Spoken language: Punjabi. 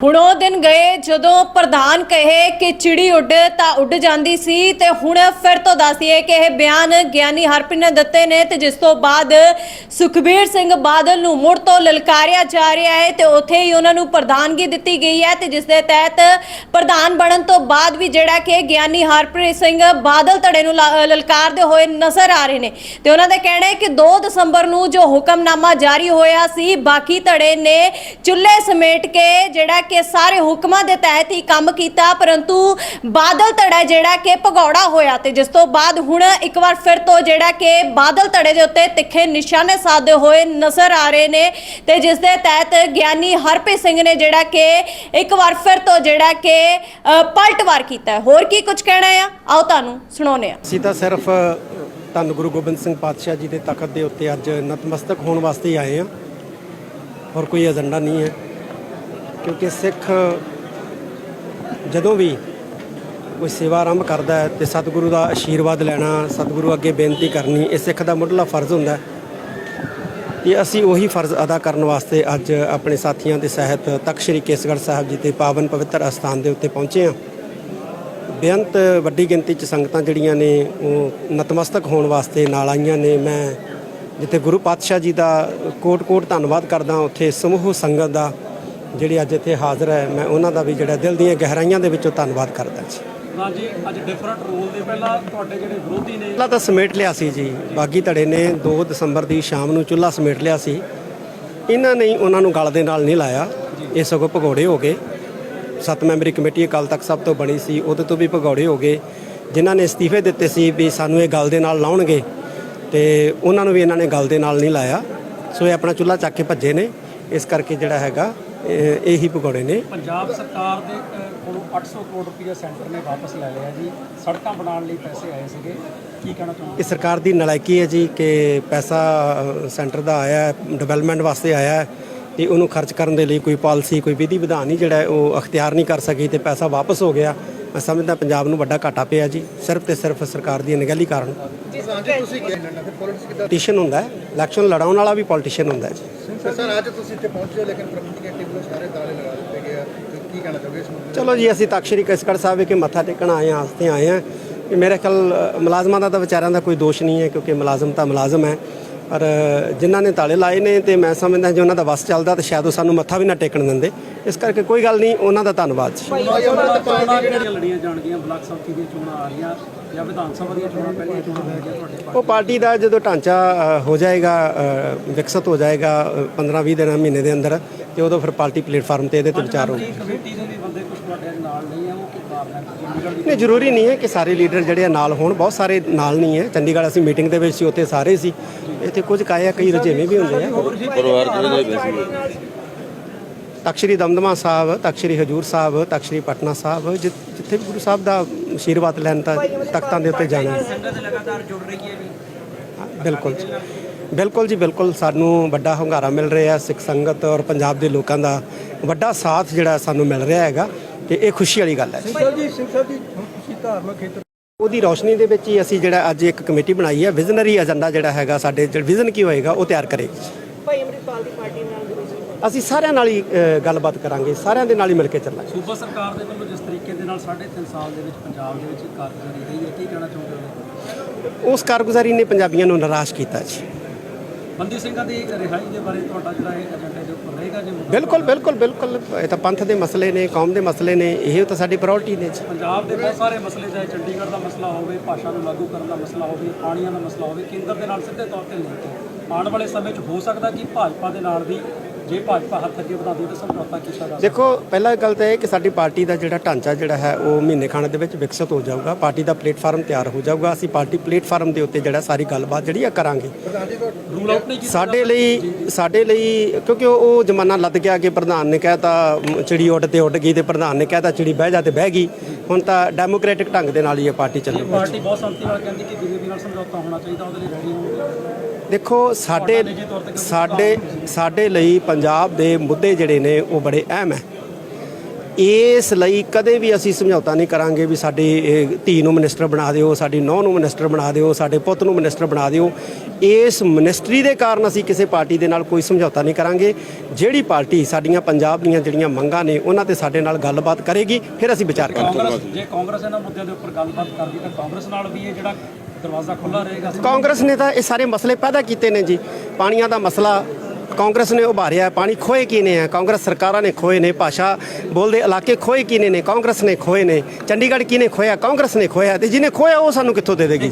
ਹੁਣ ਉਹ ਦਿਨ ਗਏ ਜਦੋਂ ਪ੍ਰਧਾਨ ਕਹੇ ਕਿ ਚਿੜੀ ਉੱਡ ਤਾਂ ਉੱਡ ਜਾਂਦੀ ਸੀ ਤੇ ਹੁਣ ਫਿਰ ਤੋਂ ਦੱਸੀਏ ਕਿ ਇਹ ਬਿਆਨ ਗਿਆਨੀ ਹਰਪ੍ਰੀਤ ਨੇ ਦਿੱਤੇ ਨੇ ਤੇ ਜਿਸ ਤੋਂ ਬਾਅਦ ਸੁਖਬੀਰ ਸਿੰਘ ਬਾਦਲ ਨੂੰ ਮੁੜ ਤੋਂ ਲਲਕਾਰਿਆ ਜਾ ਰਿਹਾ ਹੈ ਤੇ ਉੱਥੇ ਹੀ ਉਹਨਾਂ ਨੂੰ ਪ੍ਰਧਾਨਗੀ ਦਿੱਤੀ ਗਈ ਹੈ ਤੇ ਜਿਸ ਦੇ ਤਹਿਤ ਪ੍ਰਧਾਨ ਬਣਨ ਤੋਂ ਬਾਅਦ ਵੀ ਜਿਹੜਾ ਕਿ ਗਿਆਨੀ ਹਰਪ੍ਰੀਤ ਸਿੰਘ ਬਾਦਲ ਧੜੇ ਨੂੰ ਲਾ- ਲਲਕਾਰਦੇ ਹੋਏ ਨਜ਼ਰ ਆ ਰਹੇ ਨੇ। ਤੇ ਉਹਨਾਂ ਦਾ ਕਹਿਣਾ ਹੈ ਕਿ 2 ਦਸੰਬਰ ਨੂੰ ਜੋ ਹੁਕਮਨਾਮਾ ਜਾਰੀ ਹੋਇਆ ਸੀ, ਬਾਕੀ ਧੜੇ ਨੇ ਚੁੱਲ੍ਹੇ ਸਮੇਟ ਕੇ ਜਿਹੜਾ ਕਿ ਸਾਰੇ ਹੁਕਮਾਂ ਦੇ ਤਹਿਤ ਹੀ ਕੰਮ ਕੀਤਾ, ਪਰੰਤੂ ਬਾਦਲ ਧੜਾ ਜਿਹੜਾ ਕਿ ਭਗੌੜਾ ਹੋਇਆ ਤੇ ਜਿਸ ਤੋਂ ਬਾਅਦ ਹੁਣ ਇੱਕ ਵਾਰ ਫਿਰ ਤੋਂ ਜਿਹੜਾ ਕਿ ਬਾਦਲ ਧੜੇ ਦੇ ਉੱਤੇ ਤਿੱਖੇ ਨਿਸ਼ਾਨੇ ਸਾਧੇ ਹੋਏ ਨਜ਼ਰ ਆ ਰਹੇ ਨੇ ਤੇ ਜਿਸ ਦੇ ਤਹਿਤ ਗਿਆਨੀ ਹਰਪ੍ਰੀਤ ਸਿੰਘ ਨੇ ਜਿਹੜਾ ਕਿ ਇੱਕ ਵਾਰ ਫਿਰ ਤੋਂ ਜਿਹੜਾ ਕਿ ਪਲਟਵਾਰ ਕੀਤਾ ਹੋਰ ਕੀ ਕੁਝ ਕਹਿਣਾ ਆ? ਆਓ ਤੁਹਾਨੂੰ ਸੁਣਾਉਂਦੇ ਆ ਅਸੀਂ ਤਾਂ ਸਿਰਫ ਧੰਨ ਗੁਰੂ ਗੋਬਿੰਦ ਸਿੰਘ ਪਾਤਸ਼ਾਹ ਜੀ ਦੇ ਤਖਤ ਦੇ ਉੱਤੇ ਅੱਜ ਨਤਮਸਤਕ ਹੋਣ ਵਾਸਤੇ ਆਏ ਆ ਹੋਰ ਕੋਈ ਏਜੰਡਾ ਨਹੀਂ ਹੈ। ਕਿਉਂਕਿ ਸਿੱਖ ਜਦੋਂ ਵੀ ਕੋਈ ਸੇਵਾ ਆਰੰਭ ਕਰਦਾ ਹੈ ਤੇ ਸਤਿਗੁਰੂ ਦਾ ਆਸ਼ੀਰਵਾਦ ਲੈਣਾ, ਸਤਿਗੁਰੂ ਅੱਗੇ ਬੇਨਤੀ ਕਰਨੀ, ਇਹ ਸਿੱਖ ਦਾ ਮੁੱਢਲਾ ਫਰਜ਼ ਹੁੰਦਾ ਹੈ। ਤੇ ਅਸੀਂ ਉਹੀ ਫਰਜ਼ ਅਦਾ ਕਰਨ ਵਾਸਤੇ ਅੱਜ ਆਪਣੇ ਸਾਥੀਆਂ ਦੇ ਸਹਿਤ ਤਖਤ ਸ੍ਰੀ ਕੇਸਗੜ੍ਹ ਸਾਹਿਬ ਜੀ ਦੇ ਪਾਵਨ ਪਵਿੱਤਰ ਅਸਥਾਨ ਦੇ ਉੱਤੇ ਪਹੁੰਚੇ ਹਾਂ। ਬੇਅੰਤ ਵੱਡੀ ਗਿਣਤੀ ਚ ਸੰਗਤਾਂ ਜਿਹੜੀਆਂ ਨੇ, ਉਹ ਨਤਮਸਤਕ ਹੋਣ ਵਾਸਤੇ ਨਾਲ ਆਈਆਂ ਨੇ। ਮੈਂ ਜਿੱਥੇ ਗੁਰੂ ਪਾਤਸ਼ਾਹ ਜੀ ਦਾ ਕੋਟ-ਕੋਟ ਧੰਨਵਾਦ ਕਰਦਾ ਉੱਥੇ ਸਮੂਹ ਸੰਗਤ ਦਾ ਜਿਹੜੀ ਅੱਜ ਇੱਥੇ ਹਾਜ਼ਰ ਹੈ ਮੈਂ ਉਹਨਾਂ ਦਾ ਵੀ ਜਿਹੜਾ ਦਿਲ ਦੀਆਂ ਗਹਿਰਾਈਆਂ ਦੇ ਵਿੱਚੋਂ ਧੰਨਵਾਦ ਕਰਦਾ ਜੀ। ਹਾਂ ਜੀ ਅੱਜ ਡਿਫਰੈਂਟ ਰੋਲ ਦੇ ਪਹਿਲਾਂ ਤੁਹਾਡੇ ਜਿਹੜੇ ਵਿਰੋਧੀ ਨੇ ਪਹਿਲਾਂ ਤਾਂ ਸਮੇਟ ਲਿਆ ਸੀ ਜੀ ਬਾਗੀ ਧੜੇ ਨੇ 2 ਦਸੰਬਰ ਦੀ ਸ਼ਾਮ ਨੂੰ ਚੁੱਲ੍ਹਾ ਸਮੇਟ ਲਿਆ ਸੀ। ਇਹਨਾਂ ਨੇ ਉਹਨਾਂ ਨੂੰ ਗਲ ਦੇ ਨਾਲ ਨਹੀਂ ਲਾਇਆ। ਇਹ ਸਗੋਂ ਭਗੌੜੇ ਹੋ ਗਏ। ਸੱਤ ਮੈਂਬਰੀ ਕਮੇਟੀ ਅਕਾਲ ਤੱਕ ਸਭ ਤੋਂ ਬਣੀ ਸੀ ਉਹਦੇ ਤੋਂ ਵੀ ਭਗੌੜੇ ਹੋ ਗਏ। ਜਿਨ੍ਹਾਂ ਨੇ ਅਸਤੀਫੇ ਦਿੱਤੇ ਸੀ ਵੀ ਸਾਨੂੰ ਇਹ ਗਲ ਦੇ ਨਾਲ ਲਾਉਣਗੇ ਤੇ ਉਹਨਾਂ ਨੂੰ ਵੀ ਇਹਨਾਂ ਨੇ ਗਲ ਦੇ ਨਾਲ ਨਹੀਂ ਲਾਇਆ। ਸੋ ਇਹ ਆਪਣਾ ਚੁੱਲ੍ਹਾ ਚੱਕ ਕੇ ਭੱਜੇ ਨੇ। ਇਸ ਕਰਕੇ ਜਿਹੜਾ ਹੈਗਾ ਇਹ- ਭਗੌੜੇ ਨੇ। ਪੰਜਾਬ ਸਰਕਾਰ ਦੇ ਕੋਲੋਂ 800 ਕਰੋੜ ਰੁਪਏ ਸੈਂਟਰ ਨੇ ਵਾਪਸ ਲੈ ਲਿਆ ਜੀ। ਸੜਕਾਂ ਬਣਾਉਣ ਲਈ ਪੈਸੇ ਆਏ ਸੀਗੇ। ਕੀ ਕਹਿਣਾ ਚਾਹੁੰਦੇ ਇਹ ਸਰਕਾਰ ਦੀ ਨਲਾਇਕੀ ਹੈ ਜੀ ਕਿ ਪੈਸਾ ਸੈਂਟਰ ਦਾ ਆਇਆ ਹੈ ਡਿਵੈਲਪਮੈਂਟ ਵਾਸਤੇ ਆਇਆ ਹੈ ਤੇ ਉਹਨੂੰ ਖਰਚ ਕਰਨ ਦੇ ਲਈ ਕੋਈ ਪਾਲਿਸੀ ਕੋਈ ਵਿਧੀ ਵਿਧਾਨ ਨਹੀਂ ਜਿਹੜਾ ਉਹ ਅਖਤਿਆਰ ਨਹੀਂ ਕਰ ਸਕੀ ਤੇ ਪੈਸਾ ਵਾਪਸ ਹੋ ਗਿਆ। ਮੈਂ ਸਮਝਦਾ ਪੰਜਾਬ ਨੂੰ ਵੱਡਾ ਘਾਟਾ ਪਿਆ ਜੀ ਸਿਰਫ ਤੇ ਸਿਰਫ ਸਰਕਾਰ ਦੀ ਅਣਗਹਿਲੀ ਕਾਰਨ। ਪੋਲੀਟੀਸ਼ੀਅਨ ਹੁੰਦਾ ਹੈ ਇਲੈਕਸ਼ਨ ਲੜਾਉਣ ਵਾਲਾ ਵੀ ਪੋਲੀਟੀਸ਼ੀਅਨ ਹੁੰਦਾ ਹੈ ਜੀ। ਸਰ ਸਰ ਅੱਜ ਤੁਸੀਂ ਇੱਥੇ ਪਹੁੰਚੇ ਹੋ ਲੇਕਿਨ ਪ੍ਰਬੰਧਕੀ ਕਮੇਟੀ ਵੱਲੋਂ ਸਾਰੇ ਤਾਲੇ ਲਗਾ ਦਿੱਤੇ ਗਏ ਆ। ਤੇ ਕੀ ਕਹਿਣਾ ਚਾਹੋਗੇ ਇਸ ਮੁੱਦੇ ਚਲੋ ਜੀ ਅਸੀਂ ਤਖਤ ਸ੍ਰੀ ਕੇਸਗੜ੍ਹ ਸਾਹਿਬ ਵਿਖੇ ਮੱਥਾ ਟੇਕਣ ਆਏ ਹਾਂ ਹਸਤੇ ਆਏ ਹਾਂ। ਮੇਰੇ ਖਿਆਲ ਮੁਲਾਜ਼ਮਾਂ ਦਾ ਤਾਂ ਵਿਚਾਰਿਆਂ ਦਾ ਕੋਈ ਦੋਸ਼ ਨਹੀਂ ਹੈ ਕਿਉਂਕਿ ਮੁਲਾਜ਼ਮ ਤਾਂ ਮੁਲਾਜ਼ਮ ਹੈ। ਅ, ਜਿਨ੍ਹਾਂ ਨੇ ਤਾਲੇ ਲਾਏ ਨੇ ਤੇ ਮੈਂ ਸਮਝਦਾ ਜੇ ਉਹਨਾਂ ਦਾ ਵਸ ਚੱਲਦਾ ਤਾਂ ਸ਼ਾਇਦ ਉਹ ਸਾਨੂੰ ਮੱਥਾ ਵੀ ਨਾ ਟੇਕਣ ਦਿੰਦੇ। ਇਸ ਕਰਕੇ ਕੋਈ ਗੱਲ ਨਹੀਂ ਉਹਨਾਂ ਦਾ ਧੰਨਵਾਦ ਜੀ। ਚੋਣਾਂ ਜਿਹੜੀਆਂ ਲੜੀਆਂ ਜਾਣਗੀਆਂ? ਬਲਾਕ ਸੰਮਤੀ ਦੀਆਂ ਚੋਣਾਂ ਆ ਰਹੀਆਂ ਜਾਂ ਵਿਧਾਨ ਸਭਾ ਦੀਆਂ ਚੋਣਾਂ ਪਹਿਲੀਆਂ ਚੋਣਾਂ ਹੋਣਗੀਆਂ ਤੁਹਾਡੇ ਉਹ ਪਾਰਟੀ ਦਾ ਜਦੋਂ ਢਾਂਚਾ ਹੋ ਜਾਏਗਾ ਵਿਕਸਿਤ ਹੋ ਜਾਏਗਾ 15-20 ਦਿਨਾਂ ਮਹੀਨੇ ਦੇ ਅੰਦਰ ਤੇ ਉਦੋਂ ਫਿਰ ਪਾਰਟੀ ਪਲੇਟਫਾਰਮ ਤੇ ਇਹਦੇ ਤੇ ਵਿਚਾਰ ਹੋਊਗਾ। ਦੇ ਵੀ ਬੰਦੇ ਕੁਝ ਤੁਹਾਡੇ ਨਾਲ ਨਹੀਂ ਆ ਉਹ ਕੀ ਕਾਰਨ ਹੈ ਚੰਡੀਗੜ੍ਹ ਦੀ ਨਹੀਂ ਜ਼ਰੂਰੀ ਨਹੀਂ ਹੈ ਕਿ ਸਾਰੇ ਲੀਡਰ ਜਿਹੜੇ ਆ ਨਾਲ ਹੋਣ ਬਹੁਤ ਸਾਰੇ ਨਾਲ ਨਹੀਂ ਹੈ। ਚੰਡੀਗੜ੍ਹ ਅਸੀਂ ਮੀਟਿੰਗ ਦੇ ਵਿੱਚ ਸੀ ਉੱਥੇ ਸਾਰੇ ਸੀ। ਇੱਥੇ ਕੁਝ ਕਾਇਆ ਕਈ ਰੁਝੇਵੇਂ ਵੀ ਹੁੰਦੇ ਆ। ਪਰਿਵਾਰ ਦੇ ਸੀ ਤਖ਼ਤ ਸ੍ਰੀ ਦਮਦਮਾ ਸਾਹਿਬ ਤਖ਼ਤ ਸ੍ਰੀ ਹਜੂਰ ਸਾਹਿਬ ਤਖ਼ਤ ਸ੍ਰੀ ਪਟਨਾ ਸਾਹਿਬ ਜਿ- ਜਿੱਥੇ ਵੀ ਗੁਰੂ ਸਾਹਿਬ ਦਾ ਆਸ਼ੀਰਵਾਦ ਲੈਣ ਤਾਂ ਤਖਤਾਂ ਦੇ ਉੱਤੇ ਜਾਣਾ ਹੈ। ਸੰਗਤ ਲਗਾਤਾਰ ਜੁੜ ਰਹੀ ਹੈ ਜੀ। ਹਾਂ, ਬਿਲਕੁਲ ਬਿਲਕੁਲ ਜੀ ਬਿਲਕੁਲ ਸਾਨੂੰ ਵੱਡਾ ਹੁੰਗਾਰਾ ਮਿਲ ਰਿਹਾ ਸਿੱਖ ਸੰਗਤ ਔਰ ਪੰਜਾਬ ਦੇ ਲੋਕਾਂ ਦਾ ਵੱਡਾ ਸਾਥ ਜਿਹੜਾ ਸਾਨੂੰ ਮਿਲ ਰਿਹਾ ਹੈਗਾ ਤੇ ਇਹ ਖੁਸ਼ੀ ਵਾਲੀ ਗੱਲ ਹੈ। ਸਰ ਜੀ ਸਿੰਘ ਸਾਹਿਬ ਜੀ ਹੁਣ ਤੁਸੀਂ ਧਾਰਮਿਕ ਖੇਤਰ ਉਹਦੀ ਰੌਸ਼ਨੀ ਦੇ ਵਿੱਚ ਹੀ ਅਸੀਂ ਜਿਹੜਾ ਅੱਜ ਇੱਕ ਕਮੇਟੀ ਬਣਾਈ ਹੈ ਵਿਜ਼ਨਰੀ ਏਜੰਡਾ ਜਿਹੜਾ ਹੈਗਾ ਸਾਡੇ ਜਿਹੜਾ ਵਿਜ਼ਨ ਕੀ ਹੋਏਗਾ ਉਹ ਤਿਆਰ ਕਰੇਗੀ। ਭਾਈ ਅਮਰਿਤਪਾਲ ਦੀ ਪਾਰਟੀ ਨਾਲ ਗੁਰੂ ਜੀ ਅਸੀਂ ਸਾਰਿਆਂ ਨਾਲ ਹੀ ਅ, ਗੱਲਬਾਤ ਕਰਾਂਗੇ ਸਾਰਿਆਂ ਦੇ ਨਾਲ ਹੀ ਮਿਲ ਕੇ ਚੱਲਾਂਗੇ। ਸੂਬਾ ਸਰਕਾਰ ਦੇ ਵੱਲੋਂ ਜਿਸ ਤਰੀਕੇ ਦੇ ਨਾਲ 3.5 ਸਾਲ ਦੇ ਵਿੱਚ ਪੰਜਾਬ ਦੇ ਵਿੱਚ ਕਾਰਗੁਜ਼ਾਰੀ ਰਹੀ ਹੈ ਕੀ ਕਹਿਣਾ ਚਾਹੁੰਦੇ ਹੋ ਉਸ ਕਾਰਗੁਜ਼ਾਰੀ ਨੇ ਪੰਜਾਬੀਆਂ ਨੂੰ ਨਿਰਾਸ਼ ਕੀਤਾ ਜੀ। ਬੰਦੀ ਸਿੰਘਾਂ ਦੀ ਰਿਹਾਈ ਦੇ ਬਾਰੇ ਤੁਹਾਡਾ ਜਿਹੜਾ ਇਹ ਏਜੰਡੇ ਦੇ ਉੱਪਰ ਰਹੇਗਾ ਜੇ ਬਿਲਕੁਲ ਬਿਲਕੁਲ ਬਿਲਕੁਲ। ਇਹ ਤਾਂ ਪੰਥ ਦੇ ਮਸਲੇ ਨੇ ਕੌਮ ਦੇ ਮਸਲੇ ਨੇ ਇਹ ਤਾਂ ਸਾਡੀ ਪ੍ਰਾਇੋਰਟੀ ਨੇ ਜੀ। ਪੰਜਾਬ ਦੇ ਬਹੁਤ ਸਾਰੇ ਮਸਲੇ ਚਾਹੇ ਚੰਡੀਗੜ੍ਹ ਦਾ ਮਸਲਾ ਹੋਵੇ ਭਾਸ਼ਾ ਨੂੰ ਲਾਗੂ ਕਰਨ ਦਾ ਮਸਲਾ ਹੋਵੇ ਪਾਣੀਆਂ ਦਾ ਮਸਲਾ ਹੋਵੇ ਕੇਂਦਰ ਦੇ ਨਾਲ ਸਿੱਧੇ ਤੌਰ ਤੇ ਲਿੰਕ ਹੈ। ਆਉਣ ਵਾਲੇ ਸਮੇਂ 'ਚ ਹੋ ਸਕਦਾ ਕਿ ਭਾਜਪਾ ਦੇ ਨਾਲ ਵੀ ਜੇ ਭਾਜਪਾ ਹੱਥ ਅੱਗੇ ਵਧਾਉਂਦੀ ਤਾਂ ਸਮਝੌਤਾ ਕੀਤਾ ਜਾ ਦੇਖੋ ਪਹਿਲਾ ਗੱਲ ਤਾਂ ਇਹ ਕਿ ਸਾਡੀ ਪਾਰਟੀ ਦਾ ਜਿਹੜਾ ਢਾਂਚਾ ਜਿਹੜਾ ਹੈ ਉਹ ਮਹੀਨੇ ਖਾਣੇ ਦੇ ਵਿੱਚ ਵਿਕਸਿਤ ਹੋ ਜਾਊਗਾ। ਪਾਰਟੀ ਦਾ ਪਲੇਟਫਾਰਮ ਤਿਆਰ ਹੋ ਜਾਊਗਾ। ਅਸੀਂ ਪਾਰਟੀ ਪਲੇਟਫਾਰਮ ਦੇ ਉੱਤੇ ਜਿਹੜਾ ਸਾਰੀ ਗੱਲਬਾਤ ਜਿਹੜੀ ਆ ਕਰਾਂਗੇ। ਰੂਲ ਆਊਟ ਨਹੀਂ ਕੀਤਾ ਸਾਡੇ ਲਈ ਸਾਡੇ ਲਈ ਕਿਉਂਕਿ ਉਹ ਜ਼ਮਾਨਾ ਲੱਦ ਗਿਆ ਕਿ ਪ੍ਰਧਾਨ ਨੇ ਕਹਿਤਾ ਚਿੜੀ ਉੱਡ ਤੇ ਉੱਡ ਗਈ ਤੇ ਪ੍ਰਧਾਨ ਨੇ ਕਹਿਤਾ ਚਿੜੀ ਬਹਿ ਜਾ ਤੇ ਬਹਿ ਗਈ। ਹੁਣ ਤਾਂ ਡੈਮੋਕ੍ਰੈਟਿਕ ਢੰਗ ਦੇ ਨਾਲ ਹੀ ਇਹ ਪਾਰਟੀ ਚੱਲੂਗੀ। ਪਾਰਟੀ ਬਹੁਤ ਸੰਮਤੀ ਨਾਲ ਕਹਿੰਦੀ ਕਿ ਬੀਜੇਪੀ ਨਾਲ ਸਮਝੌਤਾ ਹੋਣਾ ਚਾਹੀਦਾ ਉਹਦੇ ਲਈ ਰੈਡੀ ਹੋਣਗੇ। ਦੇਖੋ ਸਾਡੇ ਸਾਡੇ ਸਾਡੇ ਲਈ ਪੰਜਾਬ ਦੇ ਮੁੱਦੇ ਜਿਹੜੇ ਨੇ ਉਹ ਬੜੇ ਅਹਿਮ ਹੈ। ਇਸ ਲਈ ਕਦੇ ਵੀ ਅਸੀਂ ਸਮਝੌਤਾ ਨਹੀਂ ਕਰਾਂਗੇ ਵੀ ਸਾਡੀ ਧੀ ਨੂੰ ਮਿਨਿਸਟਰ ਬਣਾ ਦਿਓ ਸਾਡੀ ਨੌਂ ਨੂੰ ਮਿਨਿਸਟਰ ਬਣਾ ਦਿਓ ਸਾਡੇ ਪੁੱਤ ਨੂੰ ਮਿਨਿਸਟਰ ਬਣਾ ਦਿਓ। ਇਸ ਮਿਨਿਸਟਰੀ ਦੇ ਕਾਰਨ ਅਸੀਂ ਕਿਸੇ ਪਾਰਟੀ ਦੇ ਨਾਲ ਕੋਈ ਸਮਝੌਤਾ ਨਹੀਂ ਕਰਾਂਗੇ। ਜਿਹੜੀ ਪਾਰਟੀ ਸਾਡੀਆਂ ਪੰਜਾਬ ਦੀਆਂ ਜਿਹੜੀਆਂ ਮੰਗਾਂ ਨੇ ਉਹਨਾਂ ਤੇ ਸਾਡੇ ਨਾਲ ਗੱਲਬਾਤ ਕਰੇਗੀ ਫਿਰ ਅਸੀਂ ਵਿਚਾਰ ਕਰਾਂਗੇ। ਜੇ ਕਾਂਗਰਸ ਇਹਨਾਂ ਮੁੱਦਿਆਂ ਦੇ ਉੱਪਰ ਗੱਲਬਾਤ ਕਰਦੀ ਤਾਂ ਕਾਂਗਰਸ ਨਾਲ ਵੀ ਇਹ ਜਿਹੜਾ ਦਰਵਾਜ਼ਾ ਖੁੱਲਾ ਰਹੇਗਾ। ਕਾਂਗਰਸ ਨੇ ਤਾਂ ਇਹ ਸਾਰੇ ਮਸਲੇ ਪੈਦਾ ਕੀਤੇ ਨੇ ਜੀ। ਪਾਣੀਆਂ ਦਾ ਮਸਲਾ ਕਾਂਗਰਸ ਨੇ ਉਭਾਰਿਆ ਪਾਣੀ ਖੋਏ ਕਿਨੇ ਹੈ ਕਾਂਗਰਸ ਸਰਕਾਰਾਂ ਨੇ ਖੋਏ ਨੇ। ਭਾਸ਼ਾ ਬੋਲਦੇ ਇਲਾਕੇ ਖੋਏ ਕਿਨੇ ਨੇ? ਕਾਂਗਰਸ ਨੇ ਖੋਏ ਨੇ। ਚੰਡੀਗੜ੍ਹ ਕਿਨੇ ਖੋਇਆ? ਕਾਂਗਰਸ ਨੇ ਖੋਇਆ ਤੇ ਜਿਹਨੇ ਖੋਇਆ ਉਹ ਸਾਨੂੰ ਕਿੱਥੋਂ ਦੇ ਦੇਗੀ?